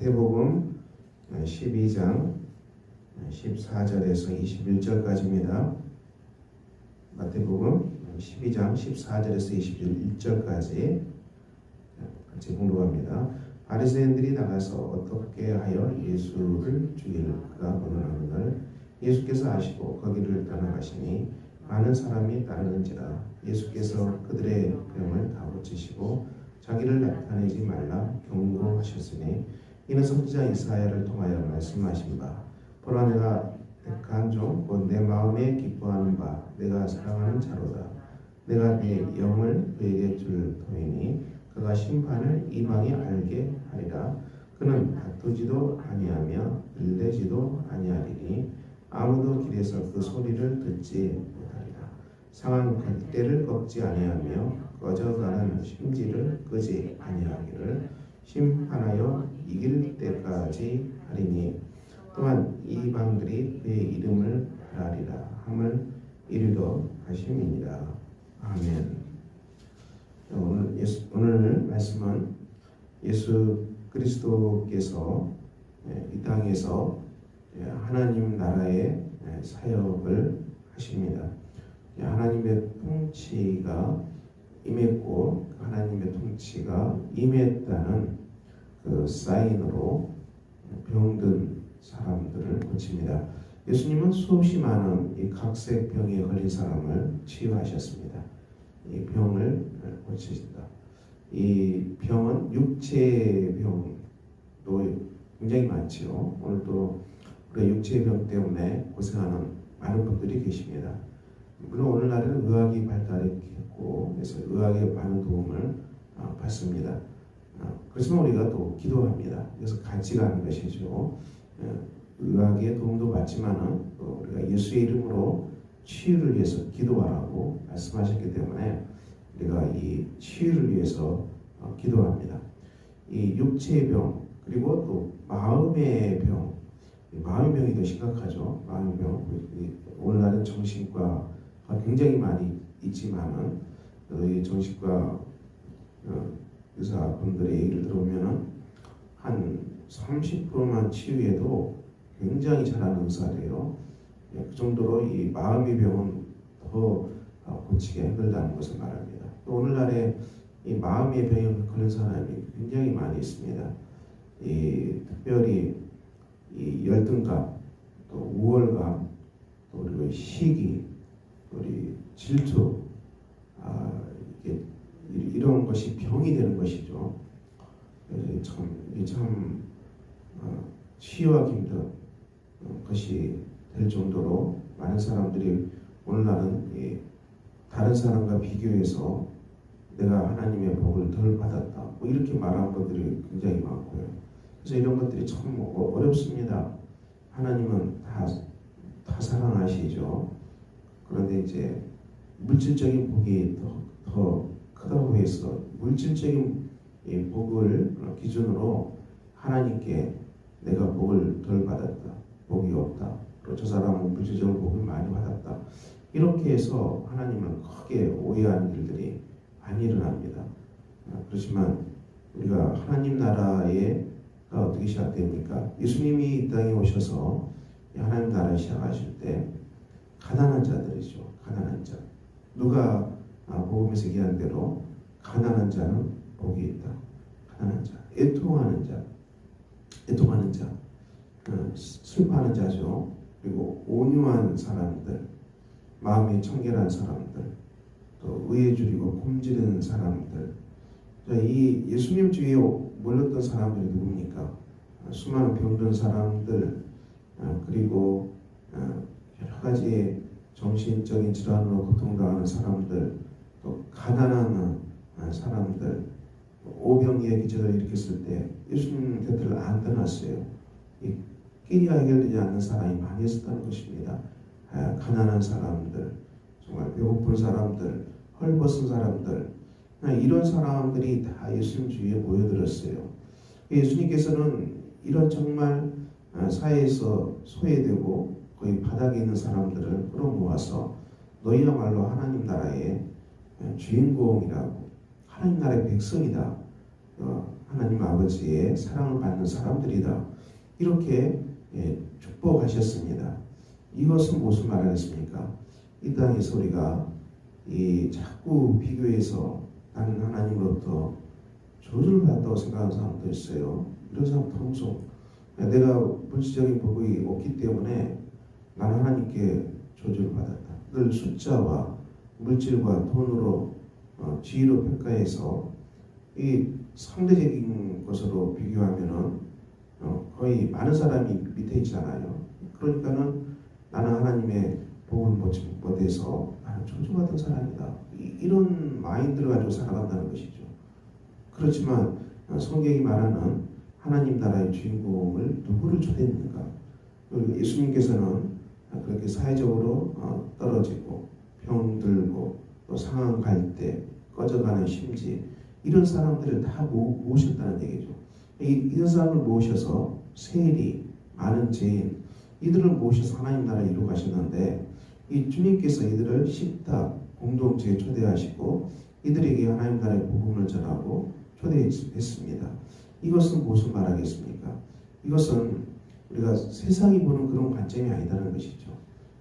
마태복음 12장 14절에서 21절까지입니다. 마태복음 12장 14절에서 21절까지 같이 공부합니다. 바리새인들이 나가서 어떻게 하여 예수를 죽일까 논하는 예수께서 아시고 거기를 떠나가시니 많은 사람이 따르는지라 예수께서 그들의 병을 다 고치시고 자기를 나타내지 말라 경고하셨으니 이는 선지자 이사야를 통하여 말씀하신 바 보라 내가 택한 종곧내 마음에 기뻐하는 바 내가 사랑하는 자로다. 내가 내 영을 그에게 줄 터이니 그가 심판을 이방에 알게 하리라. 그는 다투지도 아니하며 일대지도 아니하리니 아무도 길에서 그 소리를 듣지 못하리라. 상한 갈대를 꺾지 아니하며 꺼져가는 심지를 끄지 아니하기를 심판하여 이길 때까지 하리니 또한 이방들이 그의 이름을 바라리라 함을 이루려 하심이니라 아멘. 오늘 예수, 오늘 말씀은 예수 그리스도께서 예, 이 땅에서 예, 하나님 나라의 예, 사역을 하십니다. 하나님의 통치가 임했고 하나님의 통치가 임했다는 그 사인으로 병든 사람들을 고칩니다. 예수님은 수없이 많은 이 각색 병에 걸린 사람을 치유하셨습니다. 이 병을 고치신다. 이 병은 육체 병도 굉장히 많지요. 오늘도 우리가 육체 병 때문에 고생하는 많은 분들이 계십니다. 물론 오늘날은 의학이 발달했고 그래서 의학의 많은 도움을 어, 받습니다. 어, 그렇지만 우리가 또 기도합니다. 그래서 같이 가는 것이죠. 어, 의학의 도움도 받지만은 우리가 예수의 이름으로 치유를 위해서 기도하라고 말씀하셨기 때문에 우리가 이 치유를 위해서 기도합니다. 이 육체의 병 그리고 또 마음의 병, 마음의 병이 더 심각하죠. 마음의 병. 오늘날은 정신과 굉장히 많이 있지만은 이 정신과 의사분들의 얘기를 들어보면은 한 30%만 치유해도 굉장히 잘하는 의사래요. 예, 그 정도로 이 마음의 병은 더 어, 고치기 힘들다는 것을 말합니다. 또 오늘날에 이 마음의 병에 걸린 사람이 굉장히 많이 있습니다. 이 특별히 이 열등감, 또 우월감, 또 그리고 시기, 우리 질투, 아, 이게 이런 것이 병이 되는 것이죠. 참, 이게 참 어, 치유하기 힘든 어, 것이 될 정도로 많은 사람들이 오늘날은 예, 다른 사람과 비교해서 내가 하나님의 복을 덜 받았다. 뭐 이렇게 말하는 분들이 굉장히 많고요. 그래서 이런 것들이 참 어, 어렵습니다. 하나님은 다, 다 사랑하시죠. 그런데 이제 물질적인 복이 더, 더 크다고 해서 물질적인 복을 기준으로 하나님께 내가 복을 덜 받았다. 복이 없다. 저 사람은 물질적인 복을 많이 받았다. 이렇게 해서 하나님을 크게 오해하는 일들이 많이 일어납니다. 아, 그렇지만 우리가 하나님 나라에 어떻게 시작됩니까? 예수님이 이 땅에 오셔서 하나님 나라를 시작하실 때 가난한 자들이죠. 가난한 자. 누가 아, 복음에서 얘기한 대로 가난한 자는 복이 있다. 가난한 자. 애통하는 자. 애통하는 자. 어, 슬퍼하는 자죠. 그리고 온유한 사람들. 마음이 청결한 사람들. 또 의에 줄이고 굶주리는 사람들. 이 예수님 주위에 몰렸던 사람들이 누굽니까? 수많은 병든 사람들, 어, 그리고 어, 여러 가지 정신적인 질환으로 고통당하는 사람들, 또 가난한 어, 사람들, 오병이의 기적을 일으켰을 때 예수님 곁을 안 떠났어요. 이 끼리가 해결되지 않는 사람이 많이 있었다는 것입니다. 아, 가난한 사람들, 정말 배고픈 사람들, 헐벗은 사람들, 아, 이런 사람들이 다 예수님 주위에 모여들었어요. 예수님께서는 이런 정말 아, 사회에서 소외되고 거의 바닥에 있는 사람들을 끌어모아서 너희야말로 하나님 나라의 주인공이라고 하나님 나라의 백성이다. 어, 하나님 아버지의 사랑을 받는 사람들이다. 이렇게 예, 축복하셨습니다. 이것은 무슨 말하겠습니까? 이 땅에서 우리가 이 자꾸 비교해서 나는 하나님으로부터 저주를 받았다고 생각하는 사람도 있어요. 이런 사람 통속. 내가 물질적인 복이 없기 때문에 나는 하나님께 저주를 받았다. 늘 숫자와 물질과 돈으로 어, 지위로 평가해서 이 상대적인 것으로 비교하면은 어, 거의 많은 사람이 밑에 있잖아요. 그러니까는 나는 하나님의 복을 못- 못해서 나는 저주받은 사람이다. 이- 이런 마인드를 가지고 살아간다는 것이죠. 그렇지만 어, 성경이 말하는 하나님 나라의 주인공을 누구를 초대했는가? 예수님께서는 그렇게 사회적으로 어, 떨어지고 병들고 또 상황 갈 때 꺼져가는 심지 이런 사람들을 다 모, 모셨다는 얘기죠. 이, 이런 사람을 모셔서 세리 많은 죄인 이들을 모셔서 하나님 나라 이루어 가시는데 이 주님께서 이들을 식탁 공동체에 초대하시고 이들에게 하나님 나라의 복음을 전하고 초대했습니다. 이것은 무슨 말하겠습니까? 이것은 우리가 세상이 보는 그런 관점이 아니다는 것이죠.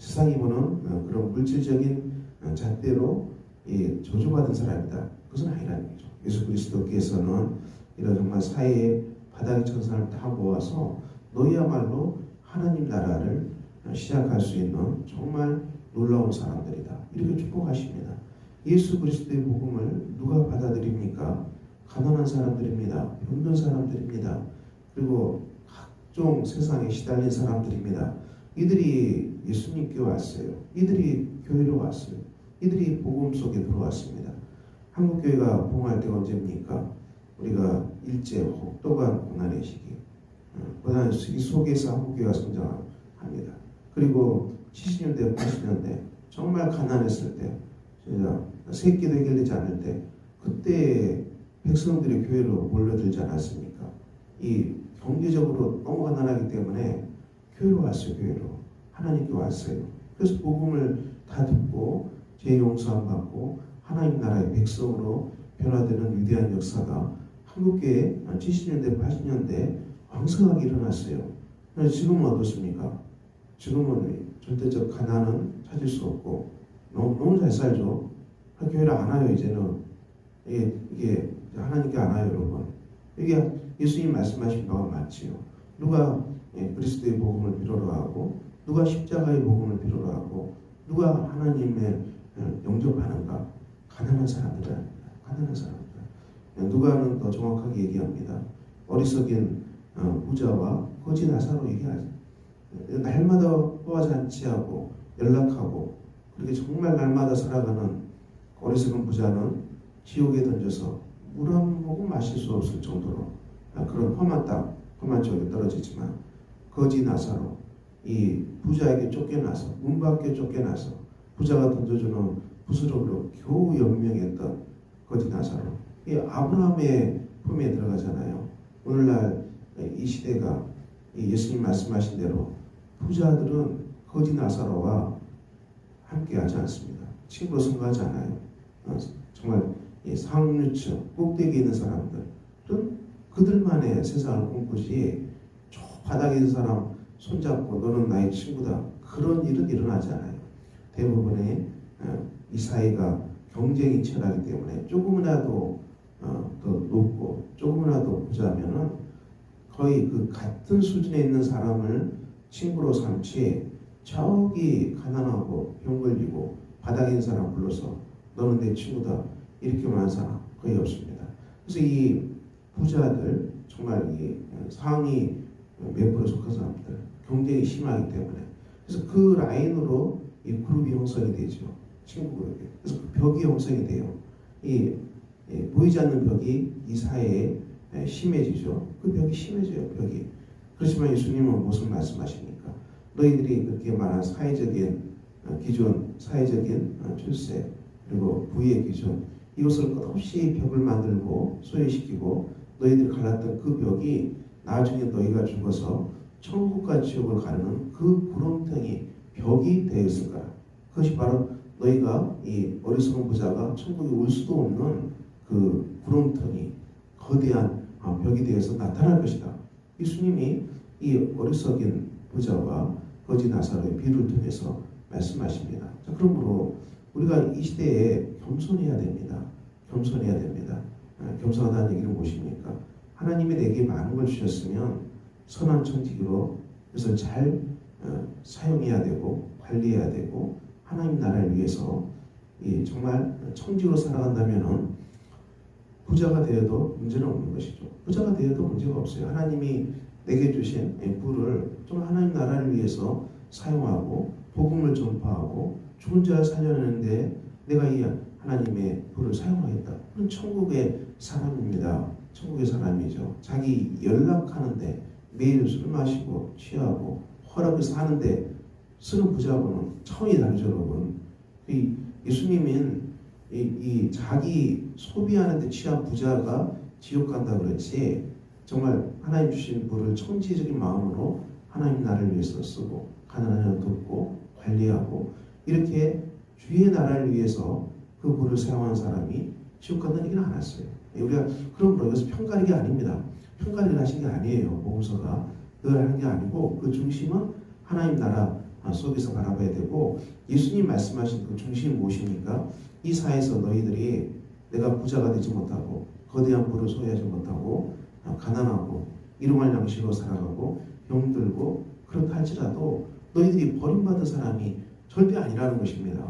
세상이 보는 어, 그런 물질적인 어, 잣대로 이 저주받은 사람이다. 그것은 아니라는 거죠. 예수 그리스도께서는 이런 정말 사회의 바닥에 천 사람을 다 모아서 너희야말로 하나님 나라를 시작할 수 있는 정말 놀라운 사람들이다. 이렇게 축복하십니다. 예수 그리스도의 복음을 누가 받아들입니까? 가난한 사람들입니다. 병든 사람들입니다. 그리고 각종 세상에 시달린 사람들입니다. 이들이 예수님께 왔어요. 이들이 교회로 왔어요. 이들이 복음 속에 들어왔습니다. 한국 교회가 봉할 때가 언제입니까? 우리가 일제 혹독한 고난의 시기, 어, 고난의 시기 속에서 한국 교회가 성장합니다. 그리고 70년대, 80년대 정말 가난했을 때, 새끼도 해결되지 않을 때, 그때 백성들이 교회로 몰려들지 않았습니까? 이 경제적으로 너무 가난하기 때문에 교회로 왔어요, 교회로. 하나님께 왔어요. 그래서 복음을 다 듣고 죄 용서함 받고 하나님 나라의 백성으로 변화되는 위대한 역사가 한국교회 70년대, 80년대 왕성하게 일어났어요. 지금은 어떻습니까? 지금은 절대적 가난은 찾을 수 없고 너무, 너무 잘 살죠. 교회를 안 와요 이제는 이게, 이게 하나님께 안 와요 여러분. 이게 예수님 말씀하신 바가 맞지요. 누가 예, 그리스도의 복음을 필요로 하고 누가 십자가의 복음을 필요로 하고 누가 하나님의 어, 영접하는가? 가난한 사람들 아닙니다. 가난한 사람들. 예, 누가는 더 정확하게 얘기합니다. 어리석인 어, 부자와 거지 나사로 얘기하죠. 예, 날마다 포화 잔치하고 연락하고 그렇게 정말 날마다 살아가는 어리석은 부자는 지옥에 던져서 물 한 모금 마실 수 없을 정도로 아, 그런 험한 땅, 험한 지옥에 떨어지지만 거지 나사로 이 부자에게 쫓겨나서 문 밖에 쫓겨나서 부자가 던져주는 부스러기로 겨우 연명했던 거지 나사로 이 아브라함의 품에 들어가잖아요. 오늘날 이 시대가 이 예수님 말씀하신 대로 부자들은 거지 나사로와 함께하지 않습니다. 친구로 생각하지 않아요. 어, 정말 이 상류층 꼭대기에 있는 사람들은 그들만의 세상을 꿈꾸지 저 바닥에 있는 사람 손잡고 너는 나의 친구다 그런 일은 일어나지 않아요. 대부분의 어, 이 사회가 경쟁이 치열하기 때문에 조금이라도 어, 더 높고 조금이라도 부자면은 거의 그 같은 수준에 있는 사람을 친구로 삼지 저기 가난하고 병 걸리고 바닥에 있는 사람 불러서 너는 내 친구다 이렇게 말하는 사람 거의 없습니다. 그래서 이 부자들 정말 이 상위 몇 프로 속한 사람들 경쟁이 심하기 때문에 그래서 그 라인으로 이 그룹이 형성이 되죠. 친구 그룹이. 그래서 그 벽이 형성이 돼요. 이, 이 보이지 않는 벽이 이 사회에 에, 심해지죠. 그 벽이 심해져요. 벽이. 그렇지만 예수님은 무슨 말씀하십니까? 너희들이 그렇게 말한 사회적인 어, 기준, 사회적인 어, 출세 그리고 부의 기준 이것을 끝없이 벽을 만들고 소외시키고 너희들이 갈랐던 그 벽이 나중에 너희가 죽어서 천국과 지옥을 가르는 그 구렁텅이 벽이 되어 있을 거라. 그것이 바로 너희가 이 어리석은 부자가 천국에 올 수도 없는 그 구렁텅이 거대한 어, 벽이 되어서 나타날 것이다. 예수님이 이 어리석인 부자와 거지 나사로의 비유를 통해서 말씀하십니다. 자, 그러므로 우리가 이 시대에 겸손해야 됩니다. 겸손해야 됩니다. 아, 겸손하다는 얘기는 무엇입니까? 하나님이 내게 많은 걸 주셨으면 선한 청지기로 그것을 잘 어, 사용해야 되고 관리해야 되고 하나님 나라를 위해서 이 정말 청지로 살아간다면은 부자가 되어도 문제는 없는 것이죠. 부자가 되어도 문제가 없어요. 하나님이 내게 주신 이 부를 좀 하나님 나라를 위해서 사용하고 복음을 전파하고 좋은 자를 살려내는데 내가 이 하나님의 부를 사용하겠다. 그건 천국의 사람입니다. 천국의 사람이죠. 자기 연락하는데 매일 술 마시고 취하고 허락해서 하는데 쓰는 부자하고는 차원이 다르죠, 여러분. 이 예수님은 이, 이 자기 소비하는데 취한 부자가 지옥 간다 그랬지 정말 하나님 주신 부를 청지적인 마음으로 하나님 나라를 위해서 쓰고 가난한 자 돕고 관리하고 이렇게 주의 나라를 위해서 그 부를 사용한 사람이 지옥 간다는 얘기는 안 했어요. 우리가 그러므로 이것은 편가르기 아닙니다. 편가르기 하신 게 아니에요. 보고서가 늘 하는 게 아니고 그 중심은 하나님 나라 속에서 바라봐야 되고 예수님 말씀하신 그 중심이 무엇입니까? 이 사회에서 너희들이 내가 부자가 되지 못하고 거대한 부를 소유하지 못하고 가난하고 일용할 양식으로 살아가고 병들고 그렇다 할지라도 너희들이 버림받은 사람이 절대 아니라는 것입니다.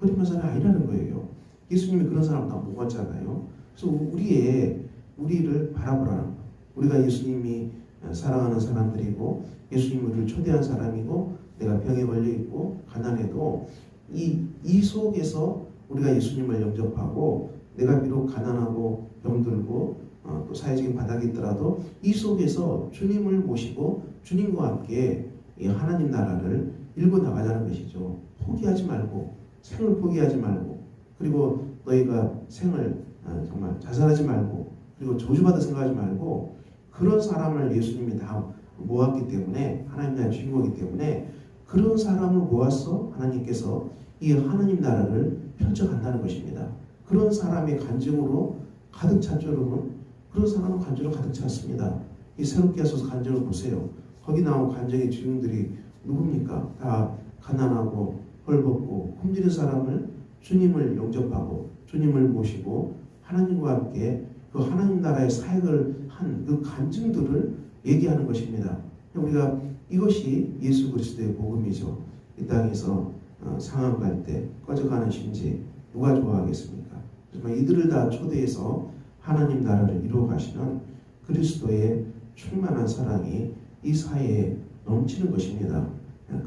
버림받은 사람이 아니라는 거예요. 예수님이 그런 사람 다 모았잖아요. 그래서 우리의 우리를 바라보라는 거. 우리가 예수님이 사랑하는 사람들이고 예수님 우리를 초대한 사람이고 내가 병에 걸려 있고 가난해도 이, 이 속에서 우리가 예수님을 영접하고 내가 비록 가난하고 병들고 어, 또 사회적인 바닥이 있더라도 이 속에서 주님을 모시고 주님과 함께 이 하나님 나라를 일궈 나가자는 것이죠. 포기하지 말고 생을 포기하지 말고 그리고 너희가 생을 어, 정말 자살하지 말고 그리고 저주받아 생각하지 말고 그런 사람을 예수님이 다 모았기 때문에 하나님 나라의 주인공이기 때문에 그런 사람을 모아서 하나님께서 이 하나님 나라를 펼쳐간다는 것입니다. 그런 사람의 간증으로 가득 찼죠, 여러분. 그런 사람은 간증으로 가득 찼습니다. 이 새롭게 하셔서 간증을 보세요. 거기 나온 간증의 주인들이 누굽니까? 다 가난하고 헐벗고 굶주린 사람을 주님을 영접하고 주님을 모시고 하나님과 함께 그 하나님 나라의 사역을 한 그 간증들을 얘기하는 것입니다. 우리가 이것이 예수 그리스도의 복음이죠. 이 땅에서 어, 상황 갈때 꺼져가는 심지 누가 좋아하겠습니까? 정말 이들을 다 초대해서 하나님 나라를 이루어 가시는 그리스도의 충만한 사랑이 이 사회에 넘치는 것입니다.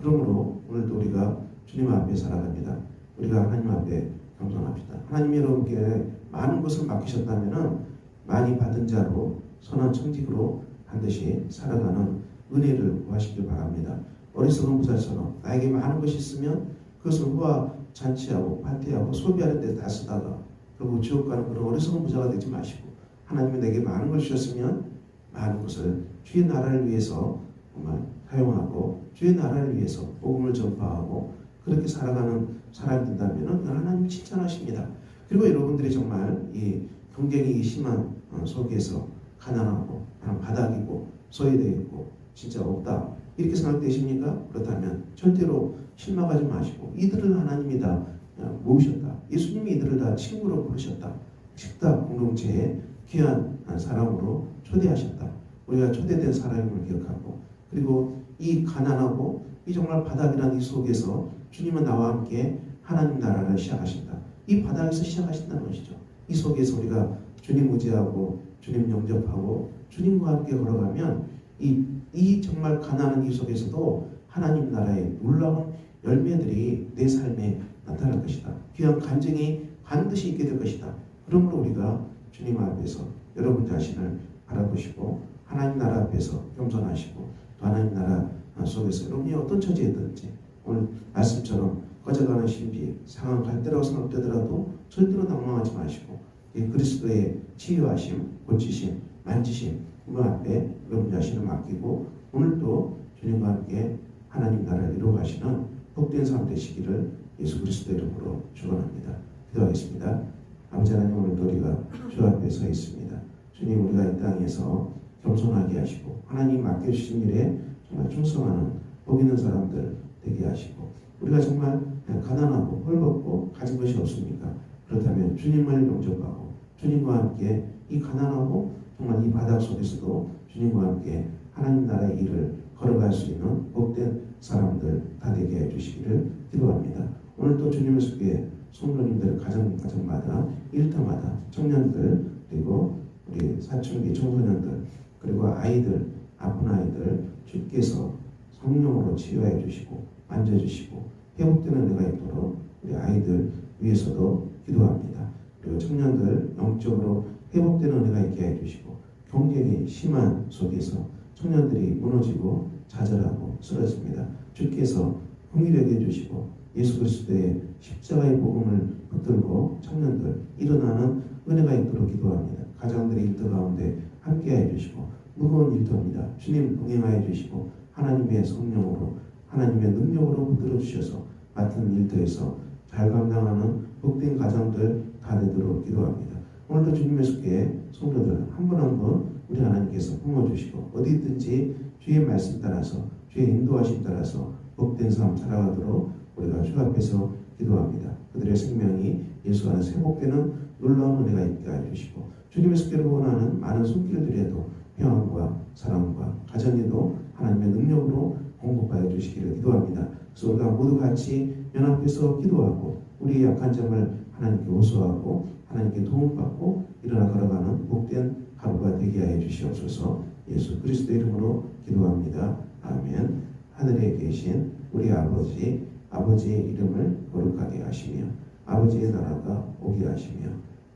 그러므로 오늘도 우리가 주님 앞에 살아갑니다. 우리가 하나님 앞에 겸손합시다. 하나님 여러분께 많은 것을 맡기셨다면 많이 받은 자로 선한 청직으로 반드시 살아가는 은혜를 구하시길 바랍니다. 어리석은 부자처럼 나에게 많은 것이 있으면 그것을 후와 잔치하고 파티하고 소비하는 데 다 쓰다가 결국 지옥 가는 그런 어리석은 부자가 되지 마시고 하나님이 내게 많은 걸 주셨으면 많은 것을 주의 나라를 위해서 정말 사용하고 주의 나라를 위해서 복음을 전파하고 그렇게 살아가는 사람이 된다면 하나님 칭찬하십니다. 그리고 여러분들이 정말 이 경쟁이 심한 어, 속에서 가난하고 바닥이고 소외되어 있고 진짜 없다 이렇게 생각되십니까? 그렇다면 절대로 실망하지 마시고 이들을 하나님이 다 어, 모으셨다. 예수님이 이들을 다 친구로 부르셨다. 식탁 공동체에 귀한 사람으로 초대하셨다. 우리가 초대된 사람임을 기억하고 그리고 이 가난하고 이 정말 바닥이라는 이 속에서 주님은 나와 함께 하나님 나라를 시작하신다. 이 바닥에서 시작하신다는 것이죠. 이 속에서 우리가 주님 의지하고 주님 영접하고 주님과 함께 걸어가면 이, 이 정말 가난한 이 속에서도 하나님 나라의 놀라운 열매들이 내 삶에 나타날 것이다. 귀한 간증이 반드시 있게 될 것이다. 그러므로 우리가 주님 앞에서 여러분 자신을 바라보시고 하나님 나라 앞에서 겸손하시고 또 하나님 나라 속에서 여러분이 어떤 처지에든지 오늘 말씀처럼 꺼져가는 신비 상황 갈 때라고 생각되더라도 절대로 낭망하지 마시고 그리스도의 치유하심, 고치심, 만지심 그 앞에 여러분 자신을 맡기고 오늘도 주님과 함께 하나님 나라를 이루어가시는 복된 삶 되시기를 예수 그리스도 이름으로 축원합니다. 기도하겠습니다. 아버지 하나님 오늘도 우리가 주 앞에 서 있습니다. 주님 우리가 이 땅에서 겸손하게 하시고 하나님 맡겨주신 일에 정말 충성하는 복 있는 사람들 되게 하시고 우리가 정말 가난하고 헐벗고 가진 것이 없습니까? 그렇다면 주님을 영접하고 주님과 함께 이 가난하고 정말 이 바닥 속에서도 주님과 함께 하나님 나라의 일을 걸어갈 수 있는 복된 사람들 다 되게 해주시기를 기도합니다. 오늘 또 주님의 속에 성도님들 가정 가정마다 일터마다 청년들 그리고 우리 사춘기 청소년들 그리고 아이들 아픈 아이들 주께서 성령으로 치유해 주시고 만져주시고 회복되는 은혜가 있도록 우리 아이들 위해서도 기도합니다. 그리고 청년들 영적으로 회복되는 은혜가 있게 해주시고 경쟁이 심한 속에서 청년들이 무너지고 좌절하고 쓰러집니다. 주께서 흥미되게 해주시고 예수 그리스도의 십자가의 복음을 붙들고 청년들 일어나는 은혜가 있도록 기도합니다. 가정들의 일터 가운데 함께해 주시고 무거운 일터입니다. 주님 동행하여 주시고 하나님의 성령으로 하나님의 능력으로 붙들어 주셔서 맡은 일터에서 잘 감당하는 복된 가정들 다 되도록 기도합니다. 오늘도 주님의 속에 성도들 한 분 한 분 우리 하나님께서 품어주시고 어디 있든지 주의 말씀 따라서 주의 인도하심 따라서 복된 삶 살아가도록 우리가 주 앞에서 기도합니다. 그들의 생명이 예수 안에서 회복되는 놀라운 은혜가 있게 해주시고 주님의 속계를 원하는 많은 손길들에도 평안과 사랑과 가정에도 하나님의 능력으로 공급하여 주시기를 기도합니다. 그래서 우리가 모두 같이 연합해서 기도하고 우리의 약한 점을 하나님께 호소하고 하나님께 도움받고 일어나 걸어가는 복된 하루가 되게 하여 주시옵소서 예수 그리스도 이름으로 기도합니다. 아멘. 하늘에 계신 우리 아버지 아버지의 이름을 거룩하게 하시며 아버지의 나라가 오게 하시며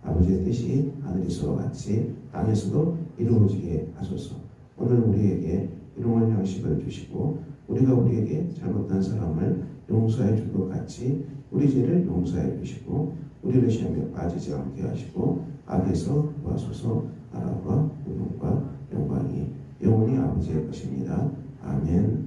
아버지의 뜻이 하늘에서와 같이 땅에서도 이루어지게 하소서. 오늘 우리에게 일용할 양식을 주시고 우리가 우리에게 잘못한 사람을 용서해 줄 것 같이 우리 죄를 용서해 주시고 우리를 시험에 빠지지 않게 하시고 악에서 구하소서 나라와 의荣영광이 영원히 아버지의 것입니다. 아멘.